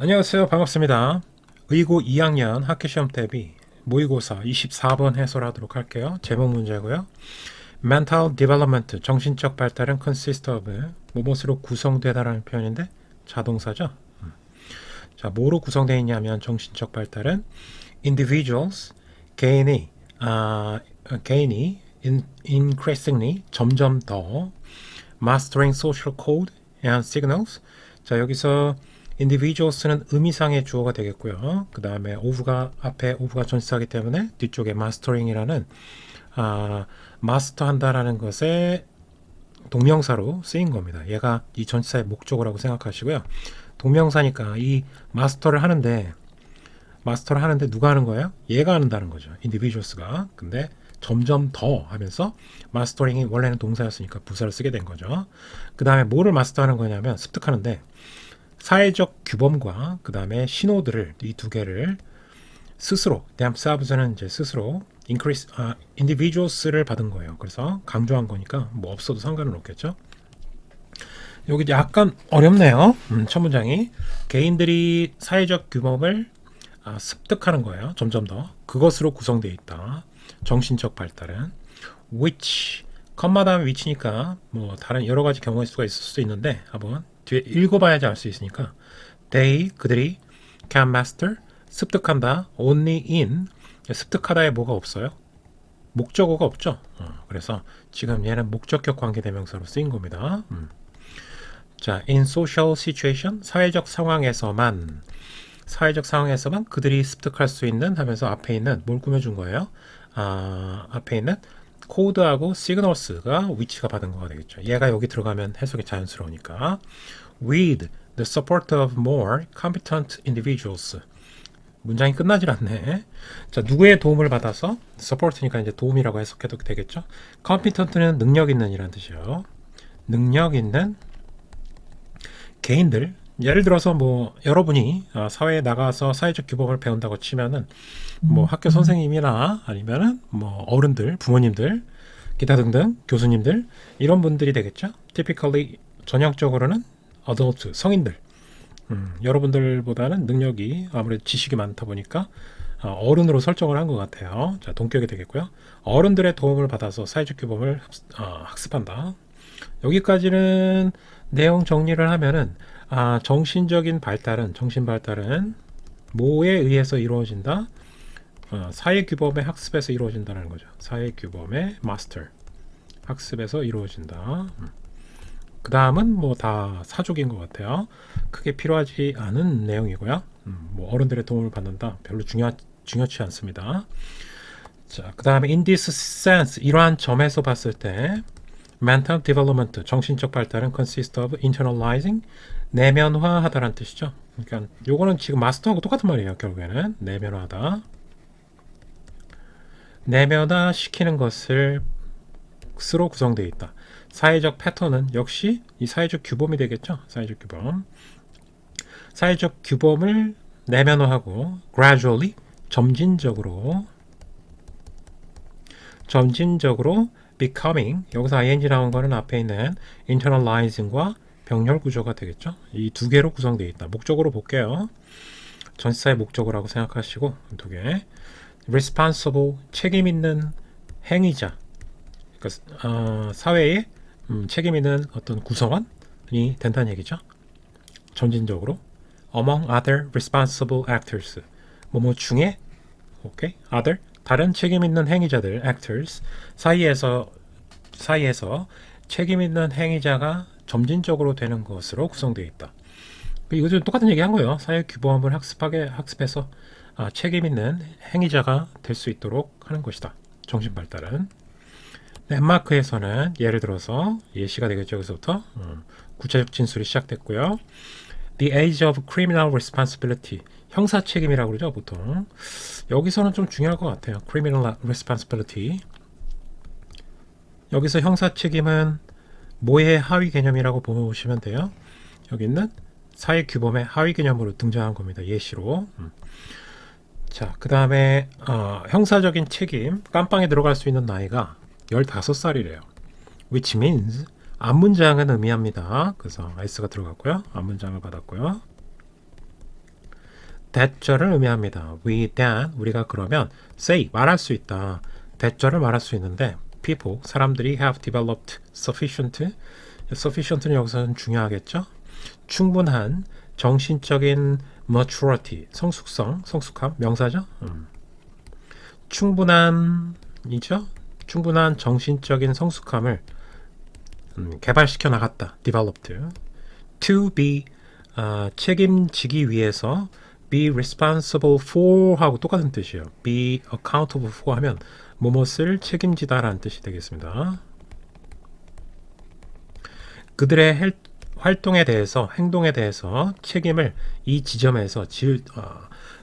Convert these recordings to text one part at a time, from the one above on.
안녕하세요. 반갑습니다. 의고 2학년 학교시험 대비 모의고사 24번 해설 하도록 할게요. 제목 문제고요. Mental development, 정신적 발달은 consist of 무엇으로 구성되다라는 표현인데 자동사죠. 음. 자, 뭐로 구성되어 있냐면 정신적 발달은 individuals, 개인이 아, 개인이 in, increasingly 점점 더 mastering social code and signals. 자, 여기서 individuals는 의미상의 주어가 되겠고요. 그 다음에 of가 앞에 of가 전치사기 때문에 뒤쪽에 mastering이라는 아, 마스터한다라는 것에 동명사로 쓰인 겁니다. 얘가 이 전치사의 목적어라고 생각하시고요. 동명사니까 이 마스터를 하는데 마스터를 하는데 누가 하는 거예요? 얘가 한다는 거죠. individuals가. 근데 점점 더 하면서 마스터링이 원래는 동사였으니까 부사를 쓰게 된 거죠. 그 다음에 뭐를 마스터하는 거냐면 습득하는데 사회적 규범과 그 다음에 신호들을 이 두 개를 스스로 themselves는 이제 스스로 increase 아, individuals를 받은 거예요. 그래서 강조한 거니까 뭐 없어도 상관은 없겠죠. 여기 약간 어렵네요. 음, 첫 문장이 개인들이 사회적 규범을 아, 습득하는 거예요. 점점 더 그것으로 구성되어 있다. 정신적 발달은 which 컴마 다음에 which니까 뭐 다른 여러 가지 경우일 수가 있을 수도 있는데 한번 뒤에 읽어봐야지 알 수 있으니까 they 그들이 can master 습득한다 only in 습득하다에 뭐가 없어요? 목적어가 없죠. 어, 그래서 지금 얘는 목적격 관계대명사로 쓰인 겁니다. 음. 자, in social situation 사회적 상황에서만 사회적 상황에서만 그들이 습득할 수 있는 하면서 앞에 있는 뭘 꾸며준 거예요? 아, 앞에 있는 코드하고 시그널스가 위치가 받은 거가 되겠죠. 얘가 여기 들어가면 해석이 자연스러우니까 with the support of more competent individuals 문장이 끝나질 않네. 자, 누구의 도움을 받아서 support니까 이제 도움이라고 해석해도 되겠죠. competent는 능력 있는 이란 뜻이에요. 능력 있는 개인들 예를 들어서 뭐 여러분이 아, 사회에 나가서 사회적 규범을 배운다고 치면은 뭐 학교 선생님이나 아니면은 뭐 어른들, 부모님들, 기타 등등 교수님들 이런 분들이 되겠죠. typically 전형적으로는 adult 성인들 음, 여러분들보다는 능력이 아무래도 지식이 많다 보니까 어, 어른으로 설정을 한 것 같아요. 자, 동격이 되겠고요. 어른들의 도움을 받아서 사회적 규범을 어, 학습한다. 여기까지는 내용 정리를 하면은 아, 정신적인 발달은 정신 발달은 뭐에 의해서 이루어진다? 어, 사회 규범의 학습에서 이루어진다는 거죠. 사회 규범의 마스터 학습에서 이루어진다. 음. 그 다음은 뭐 다 사족인 것 같아요. 크게 필요하지 않은 내용이고요. 음, 뭐 어른들의 도움을 받는다. 별로 중요 중요치 않습니다. 자, 그 다음에 this sense 이러한 점에서 봤을 때 mental development 정신적 발달은 consist of internalizing 내면화하다라는 뜻이죠. 그러니까 요거는 지금 마스터하고 똑같은 말이에요. 결국에는 내면화하다. 내면화 시키는 것을 스로 구성되어 있다. 사회적 패턴은 역시 이 사회적 규범이 되겠죠. 사회적 규범. 사회적 규범을 내면화하고 gradually 점진적으로 점진적으로 becoming 여기서 ing 나온 거는 앞에 있는 internalizing과 병렬 구조가 되겠죠. 이 두 개로 구성되어 있다. 목적으로 볼게요. 전치사의 목적어라고 생각하시고 두 개. responsible 책임 있는 행위자. 그러니까 어, 사회에 음, 책임 있는 어떤 구성원이 된다는 얘기죠. 점진적으로 among other responsible actors 뭐뭐 중에 오케이 other 다른 책임 있는 행위자들 actors 사이에서 사이에서 책임 있는 행위자가 점진적으로 되는 것으로 구성되어 있다. 이거 좀 똑같은 얘기 한 거예요. 사회 규범을 학습하게 학습해서 아, 책임 있는 행위자가 될 수 있도록 하는 것이다. 정신 발달은 덴마크에서는 예를 들어서 예시가 되겠죠. 여기서부터 음, 구체적 진술이 시작됐고요. The age of criminal responsibility 형사 책임이라고 그러죠 보통 여기서는 좀 중요할 것 같아요. criminal responsibility 여기서 형사 책임은 뭐의 하위 개념이라고 보시면 돼요. 여기 있는 사회 규범의 하위 개념으로 등장한 겁니다. 예시로. 음. 자, 그 다음에 어, 형사적인 책임 깜빵에 들어갈 수 있는 나이가 15살이래요. which means 앞문장은 의미합니다. 그래서 S가 들어갔고요. 앞문장을 받았고요. 대절을 의미합니다. We then 우리가 그러면 say 말할 수 있다. 대절을 말할 수 있는데 people 사람들이 have developed sufficient sufficient는 여기서는 중요하겠죠. 충분한 정신적인 maturity 성숙성 성숙함 명사죠. 음. 충분한이죠. 충분한 정신적인 성숙함을 음, 개발시켜 나갔다. developed. to be 아, 책임지기 위해서 be responsible for 하고 똑같은 뜻이에요. be accountable for 하면 무엇을 책임지다라는 뜻이 되겠습니다. 그들의 헬- 활동에 대해서 행동에 대해서 책임을 이 지점에서 지을, 어,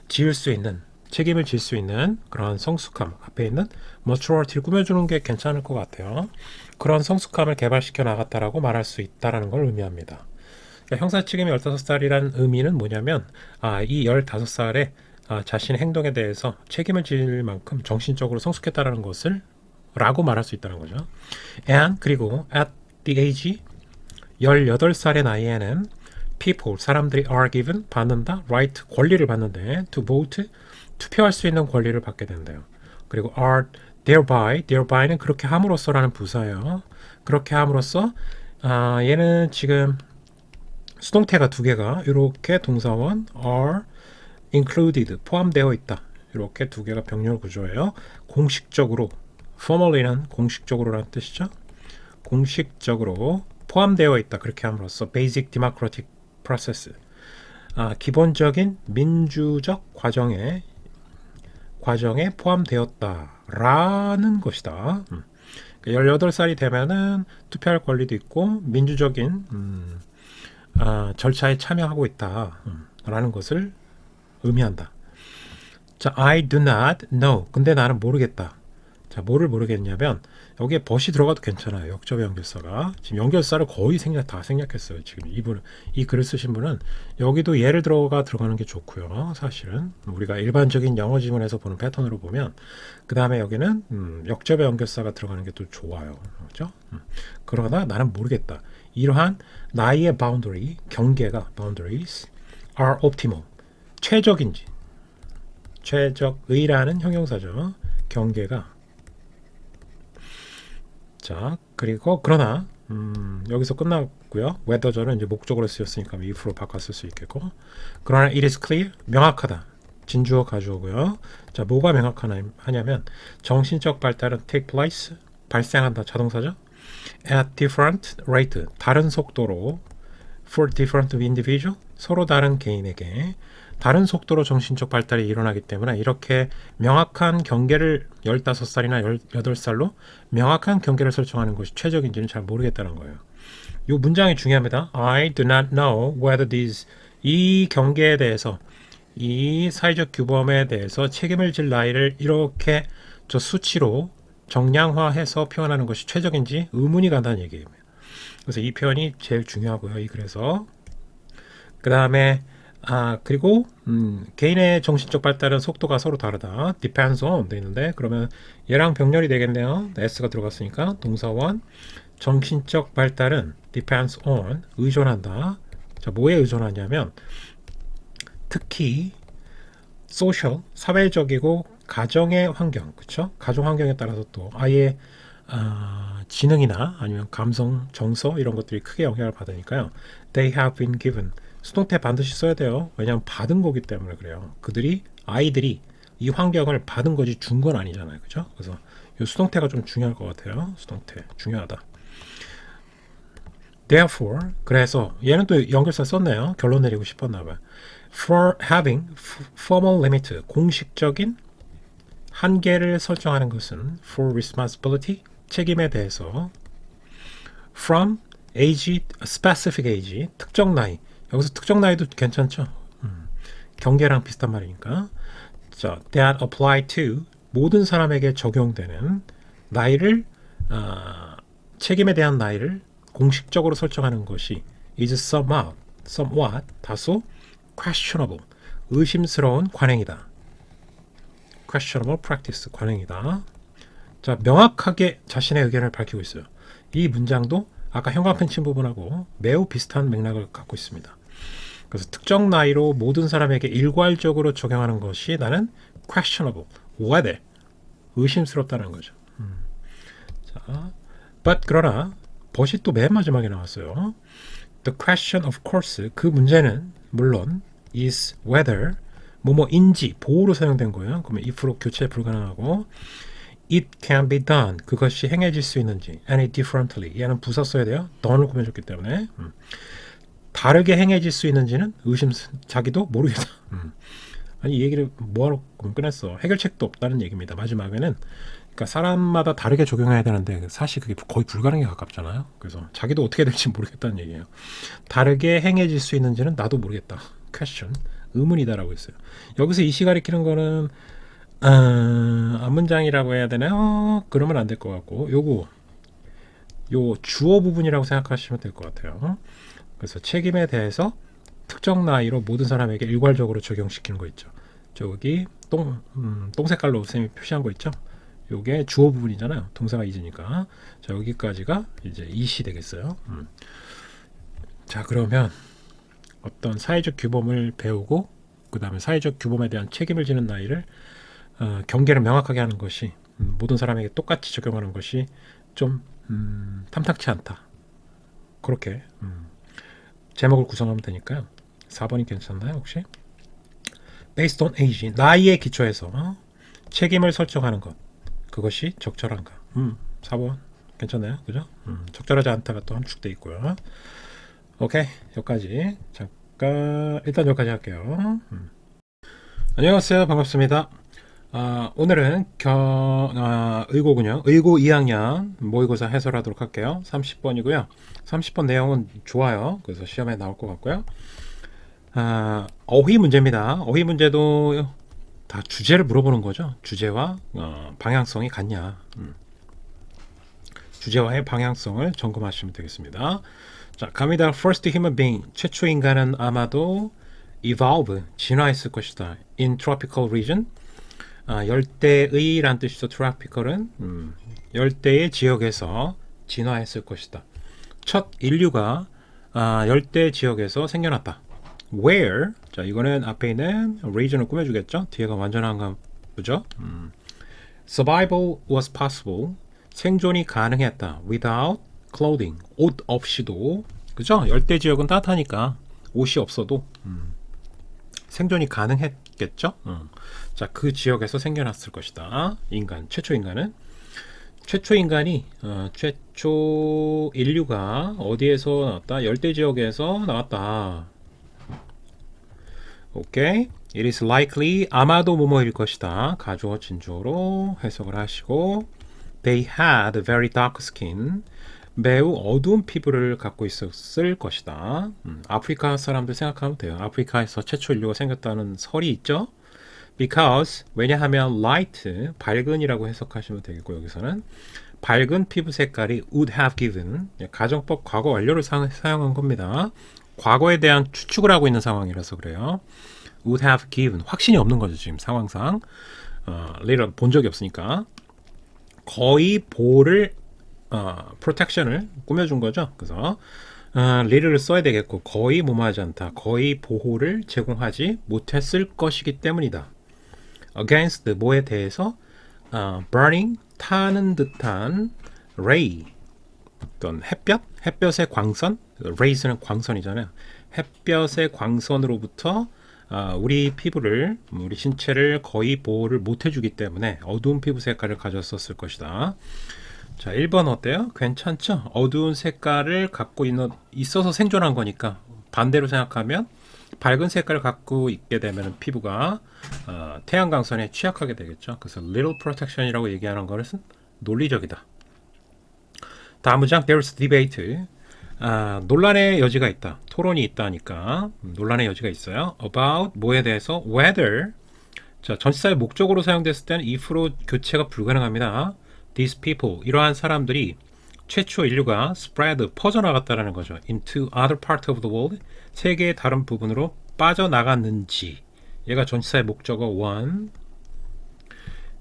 지을 수 있는 책임을 질 수 있는 그런 성숙함 앞에 있는 maturity를 꾸며주는 게 괜찮을 것 같아요. 그런 성숙함을 개발시켜 나갔다라고 말할 수 있다라는 걸 의미합니다. 그러니까 형사 책임이 15살이라는 의미는 뭐냐면 아, 이 15살에 아, 자신의 행동에 대해서 책임을 질 만큼 정신적으로 성숙했다라는 것을 라고 말할 수 있다는 거죠. and 그리고 at the age 18살의 나이에는 people 사람들이 are given 받는다 right 권리를 받는데 to vote 투표할 수 있는 권리를 받게 된대요. 그리고 are thereby therby는 그렇게 함으로써라는 부사예요. 그렇게 함으로써 아, 얘는 지금 수동태가 두 개가 이렇게 동사원 are included 포함되어 있다. 이렇게 두 개가 병렬 구조예요. 공식적으로 formally는 공식적으로라는 뜻이죠. 공식적으로 포함되어 있다. 그렇게 함으로써 basic democratic process 아, 기본적인 민주적 과정에 과정에 포함되었다라는 것이다. 음. 18살이 되면은 투표할 권리도 있고 민주적인 음, 아, 절차에 참여하고 있다. 음, 라는 것을 의미한다. 자, I do not know. 근데 나는 모르겠다. 자, 뭐를 모르겠냐면 여기에 벗이 들어가도 괜찮아요. 역접의 연결사가 지금 연결사를 거의 생략 다 생략했어요. 지금 이분 이 글을 쓰신 분은 여기도 예를 들어가 들어가는 게 좋고요. 사실은 우리가 일반적인 영어 지문에서 보는 패턴으로 보면 그 다음에 여기는 음, 역접의 연결사가 들어가는 게 또 좋아요. 그렇죠? 음. 그러나 나는 모르겠다. 이러한 나의 boundary 경계가 boundaries are optimal 최적인지 최적의라는 형용사죠. 경계가 자 그리고 그러나 음, 여기서 끝났고요. whether절은 이제 목적으로 쓰였으니까 if로 바꿨을 수 있겠고 그러나 it is clear 명확하다. 진주어 가져오고요. 자 뭐가 명확하냐면 정신적 발달은 take place 발생한다 자동사죠. At different rate 다른 속도로 for different individual 서로 다른 개인에게 다른 속도로 정신적 발달이 일어나기 때문에 이렇게 명확한 경계를 15살이나 18살로 명확한 경계를 설정하는 것이 최적인지는 잘 모르겠다는 거예요. 이 문장이 중요합니다. I do not know whether these 이 경계에 대해서 이 사회적 규범에 대해서 책임을 질 나이를 이렇게 저 수치로 정량화해서 표현하는 것이 최적인지 의문이 간다는 얘기예요. 그래서 이 표현이 제일 중요하고요. 이 글에서 그 다음에 아 그리고 음, 개인의 정신적 발달은 속도가 서로 다르다. depends on 돼 있는데 그러면 얘랑 병렬이 되겠네요. s가 들어갔으니까 동사원 정신적 발달은 depends on 의존한다. 자 뭐에 의존하냐면 특히 social 사회적이고 가정의 환경 그쵸? 가정 환경에 따라서 또 아이의 아, 지능이나 아니면 감성, 정서 이런 것들이 크게 영향을 받으니까요. They have been given 수동태 반드시 써야 돼요. 왜냐하면 받은 거기 때문에 그래요. 그들이 아이들이 이 환경을 받은 거지 준 건 아니잖아요. 그죠? 그래서 이 수동태가 좀 중요할 것 같아요. 수동태 중요하다. Therefore 그래서 얘는 또 연결사 썼네요. 결론 내리고 싶었나 봐요. For having formal limit 공식적인 한계를 설정하는 것은 for responsibility 책임에 대해서 from age specific age 특정 나이 여기서 특정 나이도 괜찮죠. 음, 경계랑 비슷한 말이니까. 자, that apply to 모든 사람에게 적용되는 나이를 아, 책임에 대한 나이를 공식적으로 설정하는 것이 is somewhat, somewhat 다소 questionable 의심스러운 관행이다. Questionable practice 관행이다. 자, 명확하게 자신의 의견을 밝히고 있어요. 이 문장도 아까 형광펜 친 부분하고 매우 비슷한 맥락을 갖고 있습니다. 그래서 특정 나이로 모든 사람에게 일괄적으로 적용하는 것이 나는 questionable, whether 의심스럽다는 거죠. 음. 자, but 그러나 벗이 또 맨 마지막에 나왔어요. The question of course 그 문제는 물론 is whether 뭐뭐인지 보호로 사용된 거예요. 그러면 if로 교체 불가능하고 it can be done 그것이 행해질 수 있는지 any differently 얘는 부사 써야 돼요. done을 꾸며줬기 때문에 음. 다르게 행해질 수 있는지는 의심 자기도 모르겠다. 음. 아니 이 얘기를 뭐하러 꺼냈어? 해결책도 없다는 얘기입니다. 마지막에는 그러니까 사람마다 다르게 적용해야 되는데 사실 그게 거의 불가능에 가깝잖아요. 그래서 자기도 어떻게 될지 모르겠다는 얘기예요. 다르게 행해질 수 있는지는 나도 모르겠다. question 의문이다라고 했어요. 여기서 이시 가리키는 거는 어, 앞문장이라고 해야 되나요? 그러면 안 될 것 같고 요거 요 주어 부분이라고 생각하시면 될 것 같아요. 그래서 책임에 대해서 특정 나이로 모든 사람에게 일괄적으로 적용시키는 거 있죠. 저기 똥, 음, 똥 색깔로 쌤이 표시한 거 있죠. 요게 주어 부분이잖아요. 동사가 있으니까. 자, 여기까지가 이제 이시 되겠어요. 음. 자, 그러면 어떤 사회적 규범을 배우고 그 다음에 사회적 규범에 대한 책임을 지는 나이를 어, 경계를 명확하게 하는 것이 음, 모든 사람에게 똑같이 적용하는 것이 좀 음, 탐탁치 않다. 그렇게 음, 제목을 구성하면 되니까요. 4번이 괜찮나요 혹시? Based on age 나이에 기초해서 책임을 설정하는 것 그것이 적절한가? 음, 4번 괜찮나요? 그죠? 음, 적절하지 않다가 또 함축돼 있고요. 오케이 여기까지 잠깐 일단 여기까지 할게요. 음. 안녕하세요 반갑습니다. 아, 오늘은 겨, 아, 의고군요. 의고 2학년 모의고사 해설하도록 할게요. 30번이고요. 30번 내용은 좋아요. 그래서 시험에 나올 것 같고요. 아, 어휘 문제입니다. 어휘 문제도 다 주제를 물어보는 거죠. 주제와 어, 방향성이 같냐. 음. 주제와의 방향성을 점검하시면 되겠습니다. 자, 갑니다. First human being. 최초 인간은 아마도 evolve, 진화했을 것이다. In tropical region. 아, 열대의란 뜻이죠. 트로피컬은 음, 열대의 지역에서 진화했을 것이다. 첫 인류가 아, 열대 지역에서 생겨났다. Where? 자, 이거는 앞에 있는 region을 꾸며주겠죠. 뒤에가 완전한가 보죠. 음. Survival was possible. 생존이 가능했다. Without clothing. 옷 없이도. 그죠? 열대 지역은 따뜻하니까 옷이 없어도 음. 생존이 가능했겠죠. 음. 자, 그 지역에서 생겨났을 것이다. 인간, 최초 인간은 최초 인간이 어, 최초 인류가 어디에서 나왔다? 열대 지역에서 나왔다. 오케이. It is likely 아마도 뭐뭐일 것이다. 가주어 진주어로 해석을 하시고 They had very dark skin. 매우 어두운 피부를 갖고 있었을 것이다. 음, 아프리카 사람들 생각하면 돼요. 아프리카에서 최초 인류가 생겼다는 설이 있죠. because 왜냐하면 light 밝은이라고 해석하시면 되겠고 여기서는 밝은 피부 색깔이 would have given 가정법 과거 완료를 사, 용한 겁니다. 과거에 대한 추측을 하고 있는 상황이라서 그래요. would have given 확신이 없는 거죠 지금 상황상 어, 레이를 본 적이 없으니까 거의 보호를 어, 프로텍션을 꾸며준 거죠. 그래서 어, 리를 써야 되겠고 거의 무모하지 않다. 거의 보호를 제공하지 못했을 것이기 때문이다. against 뭐에 대해서 어, burning 타는 듯한 ray 어떤 햇볕 햇볕의 광선 rays는 광선이잖아요 햇볕의 광선으로부터 어, 우리 피부를 우리 신체를 거의 보호를 못 해주기 때문에 어두운 피부 색깔을 가졌었을 것이다 자 1번 어때요? 괜찮죠? 어두운 색깔을 갖고 있는, 있어서 생존한 거니까 반대로 생각하면 밝은 색깔을 갖고 있게 되면 피부가 어, 태양광선에 취약하게 되겠죠. 그래서 little protection이라고 얘기하는 것은 논리적이다. 다음 문장 there's debate. 아, 논란의 여지가 있다. 토론이 있다니까 음, 논란의 여지가 있어요. about 뭐에 대해서 whether 자 전치사의 목적으로 사용됐을 때는 if로 교체가 불가능합니다. These people 이러한 사람들이 최초 인류가 spread 퍼져나갔다라는 거죠. into other part of the world 세계의 다른 부분으로 빠져나갔는지 얘가 전치사의 목적어 one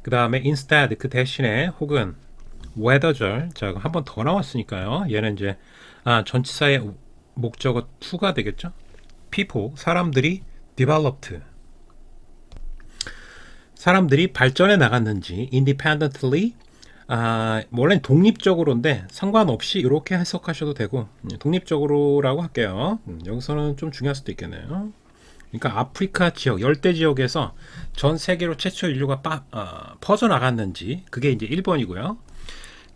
그 다음에 instead 그 대신에 혹은 whether절 자 한 번 더 나왔으니까요. 얘는 이제 아 전치사의 목적어 2가 되겠죠. people 사람들이 developed 사람들이 발전해 나갔는지 independently 아, 원래는 독립적으로인데 상관없이 이렇게 해석하셔도 되고 음, 독립적으로라고 할게요. 음, 여기서는 좀 중요할 수도 있겠네요. 그러니까 아프리카 지역, 열대 지역에서 전 세계로 최초 인류가 빠, 어, 퍼져 나갔는지 그게 이제 1번이고요.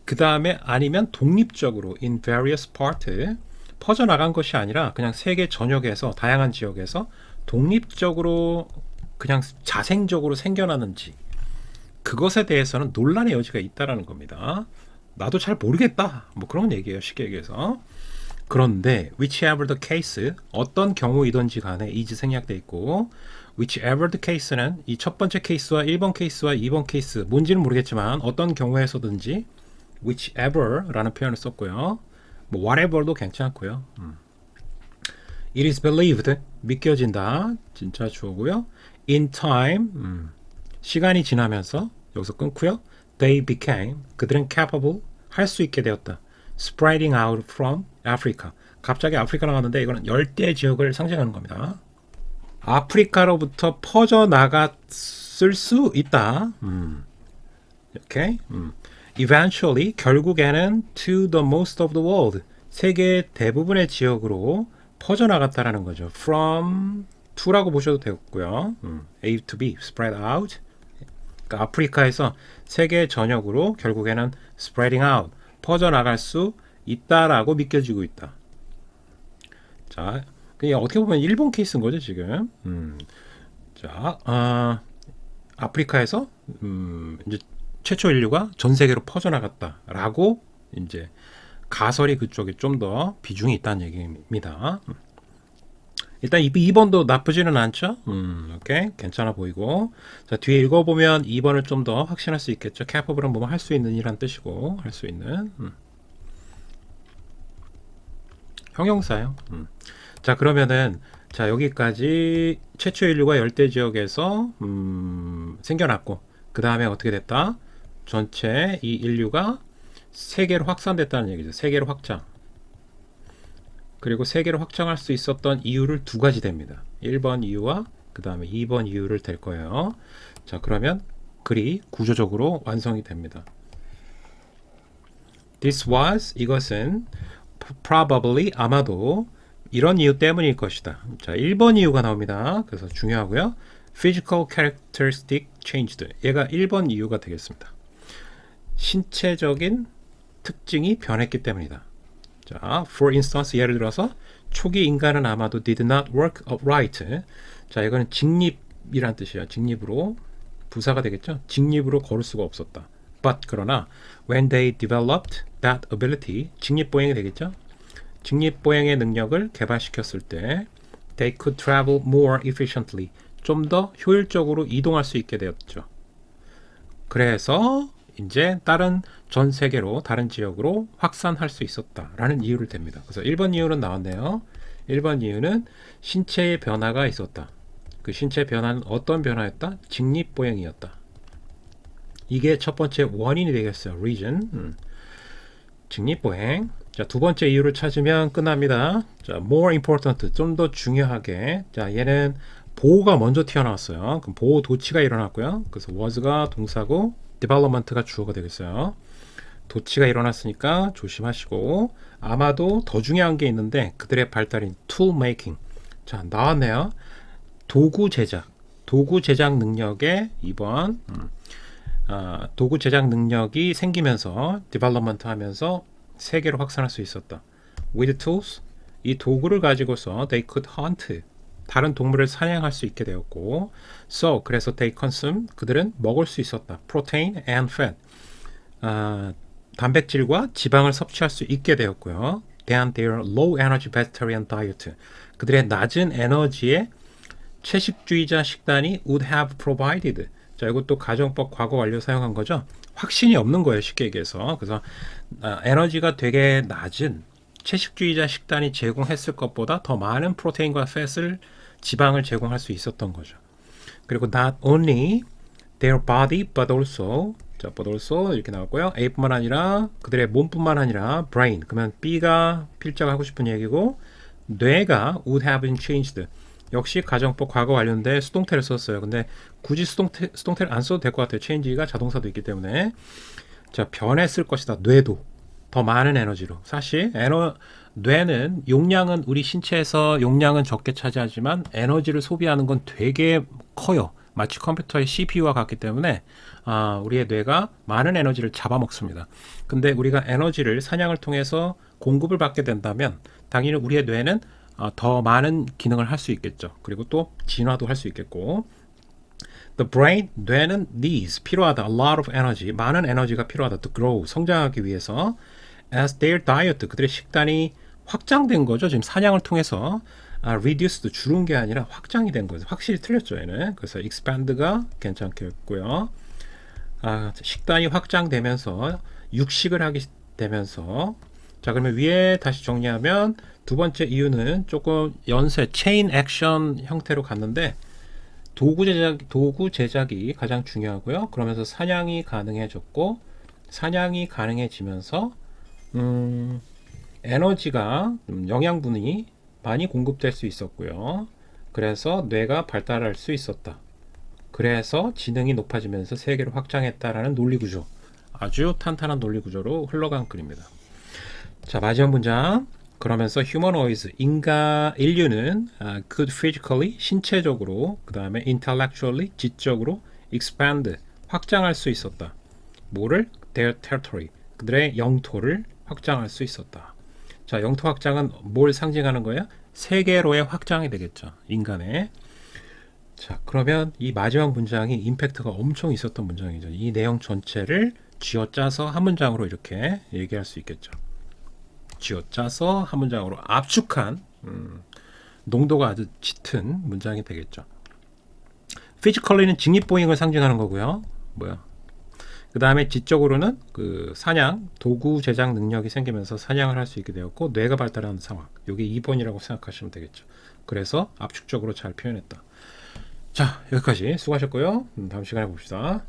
그 다음에 아니면 독립적으로 in various part 퍼져 나간 것이 아니라 그냥 세계 전역에서 다양한 지역에서 독립적으로 그냥 자생적으로 생겨나는지 그것에 대해서는 논란의 여지가 있다라는 겁니다. 나도 잘 모르겠다. 뭐 그런 얘기예요. 쉽게 얘기해서. 그런데 whichever the case 어떤 경우이든지 간에 is 생략돼 있고 whichever the case는 이 첫 번째 케이스와 1번 케이스와 2번 케이스 뭔지는 모르겠지만 어떤 경우에서든지 whichever라는 표현을 썼고요. 뭐 whatever도 괜찮고요. 음. It is believed 믿겨진다 진짜 주어고요. In time 음. 시간이 지나면서 여기서 끊고요. They became 그들은 capable 할 수 있게 되었다. Spreading out from Africa. 갑자기 아프리카 나왔는데 이거는 열대 지역을 상징하는 겁니다. 아프리카로부터 퍼져 나갔을 수 있다. 음. 이렇게. 음. Eventually 결국에는 to the most of the world 세계 대부분의 지역으로 퍼져 나갔다라는 거죠. From to라고 보셔도 되고요. 음. A to B spread out. 그러니까 아프리카에서 세계 전역으로 결국에는 spreading out 퍼져 나갈 수 있다라고 믿겨지고 있다. 자, 그게 어떻게 보면 일본 케이스인 거죠 지금. 음. 자, 아, 아프리카에서 음, 이제 최초 인류가 전 세계로 퍼져 나갔다라고 이제 가설이 그쪽에 좀 더 비중이 있다는 얘기입니다. 음. 일단 2번도 나쁘지는 않죠. 음, 오케이. 괜찮아 보이고. 자, 뒤에 읽어보면 2번을 좀 더 확신할 수 있겠죠. capable은 보면 할 수 있는 이란 뜻이고, 할 수 있는. 음. 형용사요. 음. 자, 그러면은, 자, 여기까지 최초 인류가 열대 지역에서, 음, 생겨났고, 그 다음에 어떻게 됐다? 전체 이 인류가 세계로 확산됐다는 얘기죠. 세계로 확장. 그리고 세계로 확장할 수 있었던 이유를 두 가지 됩니다. 1번 이유와 그 다음에 2번 이유를 될 거예요. 자, 그러면 글이 구조적으로 완성이 됩니다. This was 이것은 probably 아마도 이런 이유 때문일 것이다. 자, 1번 이유가 나옵니다. 그래서 중요하고요. Physical characteristic changed. 얘가 1번 이유가 되겠습니다. 신체적인 특징이 변했기 때문이다. 자, for instance 예를 들어서 초기 인간은 아마도 did not work upright. 자, 이거는 직립이란 뜻이에요. 직립으로 부사가 되겠죠. 직립으로 걸을 수가 없었다. But 그러나 when they developed that ability, 직립 보행이 되겠죠. 직립 보행의 능력을 개발시켰을 때 they could travel more efficiently. 좀 더 효율적으로 이동할 수 있게 되었죠. 그래서 이제 다른 전 세계로 다른 지역으로 확산할 수 있었다라는 이유를 댑니다. 그래서 1번 이유는 나왔네요. 1번 이유는 신체의 변화가 있었다. 그 신체 변화는 어떤 변화였다? 직립보행이었다. 이게 첫 번째 원인이 되겠어요. reason. 음. 직립보행. 자, 두 번째 이유를 찾으면 끝납니다. 자, more important. 좀 더 중요하게. 자, 얘는 보호가 먼저 튀어나왔어요. 그럼 보호 도치가 일어났고요. 그래서 was가 동사고 development가 주어가 되겠어요. 도치가 일어났으니까 조심하시고 아마도 더 중요한 게 있는데 그들의 발달인 tool making. 자 나왔네요. 도구 제작. 도구 제작 능력의 2번 음, 아, 도구 제작 능력이 생기면서 development 하면서 세계로 확산할 수 있었다 with tools 이 도구를 가지고서 they could hunt 다른 동물을 사냥할 수 있게 되었고 so 그래서 they consume 그들은 먹을 수 있었다 protein and fat 아, 단백질과 지방을 섭취할 수 있게 되었고요. than their low energy vegetarian diet. 그들의 낮은 에너지의 채식주의자 식단이 would have provided. 자, 이것도 가정법 과거 완료 사용한 거죠. 확신이 없는 거예요, 쉽게 얘기해서. 그래서 아, 에너지가 되게 낮은 채식주의자 식단이 제공했을 것보다 더 많은 프로테인과 팻을 지방을 제공할 수 있었던 거죠. 그리고 not only their body but also 자, but also 이렇게 나왔고요. A뿐만 아니라 그들의 몸뿐만 아니라 brain. 그러면 B가 필자가 하고 싶은 얘기고 뇌가 would have been changed. 역시 가정법 과거 완료인데 수동태를 썼어요. 근데 굳이 수동태, 수동태를 안 써도 될 것 같아요. change가 자동사도 있기 때문에. 자, 변했을 것이다. 뇌도. 더 많은 에너지로. 사실 에너, 뇌는 용량은 우리 신체에서 용량은 적게 차지하지만 에너지를 소비하는 건 되게 커요. 마치 컴퓨터의 CPU와 같기 때문에 아, 우리의 뇌가 많은 에너지를 잡아먹습니다. 근데 우리가 에너지를 사냥을 통해서 공급을 받게 된다면 당연히 우리의 뇌는 어, 더 많은 기능을 할 수 있겠죠. 그리고 또 진화도 할 수 있겠고 The brain, 뇌는 needs, 필요하다. A lot of energy, 많은 에너지가 필요하다. To grow, 성장하기 위해서. As their diet, 그들의 식단이 확장된 거죠. 지금 사냥을 통해서 아, reduced, 줄은 게 아니라 확장이 된 거죠. 확실히 틀렸죠, 얘는. 그래서 expand가 괜찮겠고요. 아, 식단이 확장되면서 육식을 하게 되면서 자 그러면 위에 다시 정리하면 두 번째 이유는 조금 연쇄 체인 액션 형태로 갔는데 도구 제작 도구 제작이 가장 중요하고요. 그러면서 사냥이 가능해졌고 사냥이 가능해지면서 음, 에너지가 음, 영양분이 많이 공급될 수 있었고요. 그래서 뇌가 발달할 수 있었다. 그래서 지능이 높아지면서 세계를 확장했다라는 논리 구조. 아주 탄탄한 논리 구조로 흘러간 글입니다. 자, 마지막 문장. 그러면서 humanoids, 인간, 인류는 아, could physically, 신체적으로, 그 다음에 intellectually, 지적으로 expand, 확장할 수 있었다. 뭐를? their territory, 그들의 영토를 확장할 수 있었다. 자, 영토 확장은 뭘 상징하는 거야? 세계로의 확장이 되겠죠. 인간의. 자, 그러면 이 마지막 문장이 임팩트가 엄청 있었던 문장이죠. 이 내용 전체를 쥐어짜서 한 문장으로 이렇게 얘기할 수 있겠죠. 쥐어짜서 한 문장으로 압축한 음, 농도가 아주 짙은 문장이 되겠죠. 피지컬리는 직립보행을 상징하는 거고요. 뭐야? 그 다음에 지적으로는 그 사냥 도구 제작 능력이 생기면서 사냥을 할 수 있게 되었고 뇌가 발달하는 상황. 이게 2번이라고 생각하시면 되겠죠. 그래서 압축적으로 잘 표현했다. 자 여기까지 수고하셨고요. 음, 다음 시간에 봅시다.